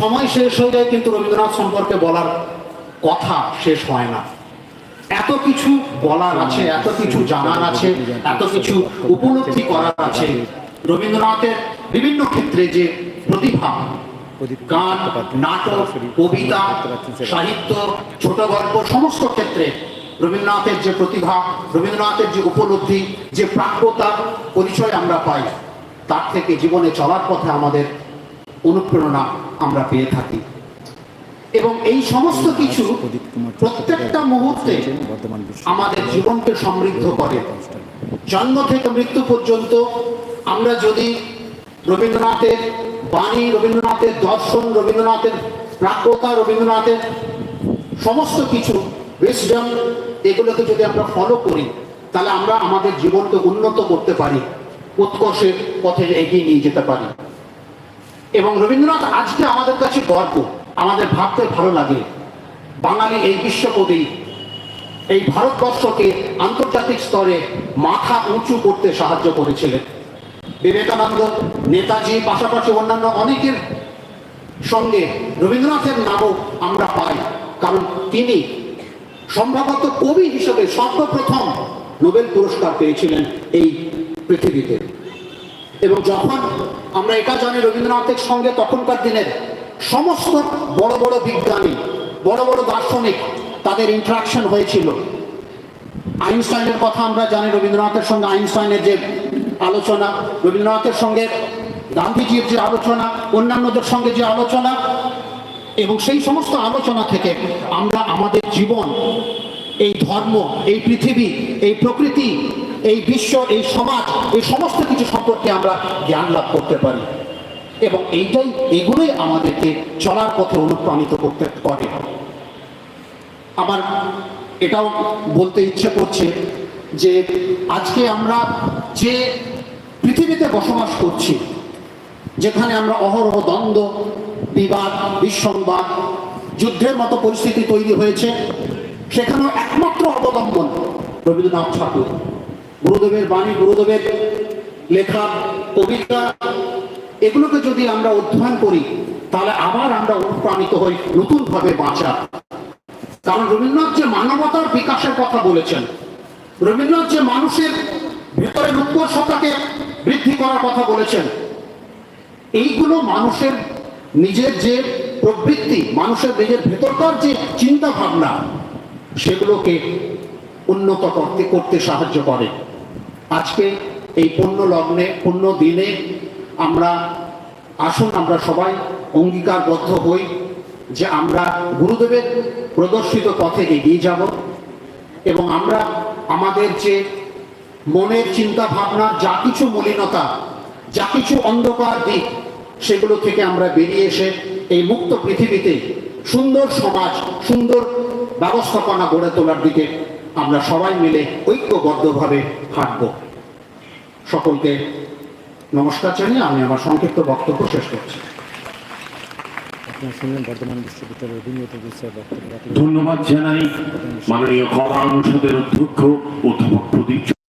সময় শেষ হয়ে যায় কিন্তু রবীন্দ্রনাথ সম্পর্কে বলার কথা শেষ হয় না। এত কিছু বলার আছে, এত কিছু জানার আছে, এত কিছু উপলব্ধি করার আছে। রবীন্দ্রনাথের বিভিন্ন ক্ষেত্রে যে প্রতিভা, গান, নাটক, কবিতা, সাহিত্য, ছোট গল্প, সমস্ত ক্ষেত্রে রবীন্দ্রনাথের যে প্রতিভা, রবীন্দ্রনাথের যে উপলব্ধি, যে প্রাপ্যতার পরিচয় আমরা পাই, তার থেকে জীবনে চলার পথে আমাদের অনুপ্রেরণা আমরা পেয়ে থাকি। এবং এই সমস্ত কিছু প্রত্যেকটা মুহূর্তে আমাদের জীবনকে সমৃদ্ধ করে। জন্ম থেকে মৃত্যু পর্যন্ত আমরা যদি রবীন্দ্রনাথের বাণী, রবীন্দ্রনাথের দর্শন, রবীন্দ্রনাথের প্রাপ্যতা রবীন্দ্রনাথের সমস্ত কিছু উইজডম এগুলোকে যদি আমরা ফলো করি, তাহলে আমরা আমাদের জীবনকে উন্নত করতে পারি, উৎকর্ষের পথে এগিয়ে নিয়ে যেতে পারি। এবং রবীন্দ্রনাথ আজকে আমাদের কাছে গর্ব, আমাদের ভাবতে ভালো লাগে। বাঙালি এই বিশ্বকবি এই ভারতবর্ষকে আন্তর্জাতিক স্তরে মাথা উঁচু করতে সাহায্য করেছিলেন। বিবেকানন্দ, নেতাজি, পাশাপাশি অন্যান্য অনেকের সঙ্গে রবীন্দ্রনাথের নামও আমরা পাই, কারণ তিনি সম্ভবত কবি হিসেবে সর্বপ্রথম নোবেল পুরস্কার পেয়েছিলেন এই পৃথিবীতে। এবং যখন আমরা এটা জানি রবীন্দ্রনাথের সঙ্গে, তখনকার দিনের সমস্ত বড় বড় বিজ্ঞানী, বড় বড় দার্শনিক তাদের ইন্টারাকশন হয়েছিল। আইনস্টাইনের কথা আমরা জানি, রবীন্দ্রনাথের সঙ্গে আইনস্টাইনের যে আলোচনা, রবীন্দ্রনাথের সঙ্গে গান্ধীজির যে আলোচনা, অন্যান্যদের সঙ্গে যে আলোচনা, এবং সেই সমস্ত আলোচনা থেকে আমরা আমাদের জীবন, এই ধর্ম, এই পৃথিবী, এই প্রকৃতি এই বিশ্ব, এই সমাজ, এই সমস্ত কিছু সম্পর্কে আমরা জ্ঞান লাভ করতে পারি। এবং এইটাই, এগুলোই আমাদেরকে চলার পথে অনুপ্রাণিত করতে করে আমার এটাও বলতে ইচ্ছে করছে যে, আজকে আমরা যে পৃথিবীতে বসবাস করছি, যেখানে আমরা অহরহ দ্বন্দ্ব, বিবাদ, বিসংবাদ, যুদ্ধের মতো পরিস্থিতি তৈরি হয়েছে, সেখানেও একমাত্র অবলম্বন রবীন্দ্রনাথ ঠাকুর। গুরুদেবের বাণী, গুরুদেবের লেখা, কবিতা, এগুলোকে যদি আমরা অধ্যয়ন করি, তাহলে আবার আমরা অনুপ্রাণিত হই, নতুনভাবে বাঁচা কারণ রবীন্দ্রনাথ যে মানবতার বিকাশের কথা বলেছেন, রবীন্দ্রনাথ যে মানুষের ভেতরের উৎকর্ষতাকে বৃদ্ধি করার কথা বলেছেন, এইগুলো মানুষের নিজের যে প্রবৃত্তি, মানুষের নিজের ভেতরকার যে চিন্তা ভাবনা সেগুলোকে উন্নত করতে করতে সাহায্য করে। আজকে এই পুণ্য লগ্নে, পূর্ণ দিনে আমরা আসুন, আমরা সবাই অঙ্গীকারবদ্ধ হই যে আমরা গুরুদেবের প্রদর্শিত পথে এগিয়ে যাব এবং আমরা আমাদের যে মনের চিন্তা ভাবনা যা কিছু মলিনতা, যা কিছু অন্ধকার দিক, সেগুলো থেকে আমরা বেরিয়ে এসে এই মুক্ত পৃথিবীতে সুন্দর সমাজ, সুন্দর ব্যবস্থাপনা গড়ে তোলার দিকে আমরা সবাই মিলে ঐক্যবদ্ধভাবে হাঁটব সকলকে নমস্কার জানিয়ে আমি আমার সংক্ষিপ্ত বক্তব্য শেষ করছি। ধন্যবাদ জানাই। মাননীয় কলা অনুষদের অধ্যক্ষ অধ্যাপক প্রদীপ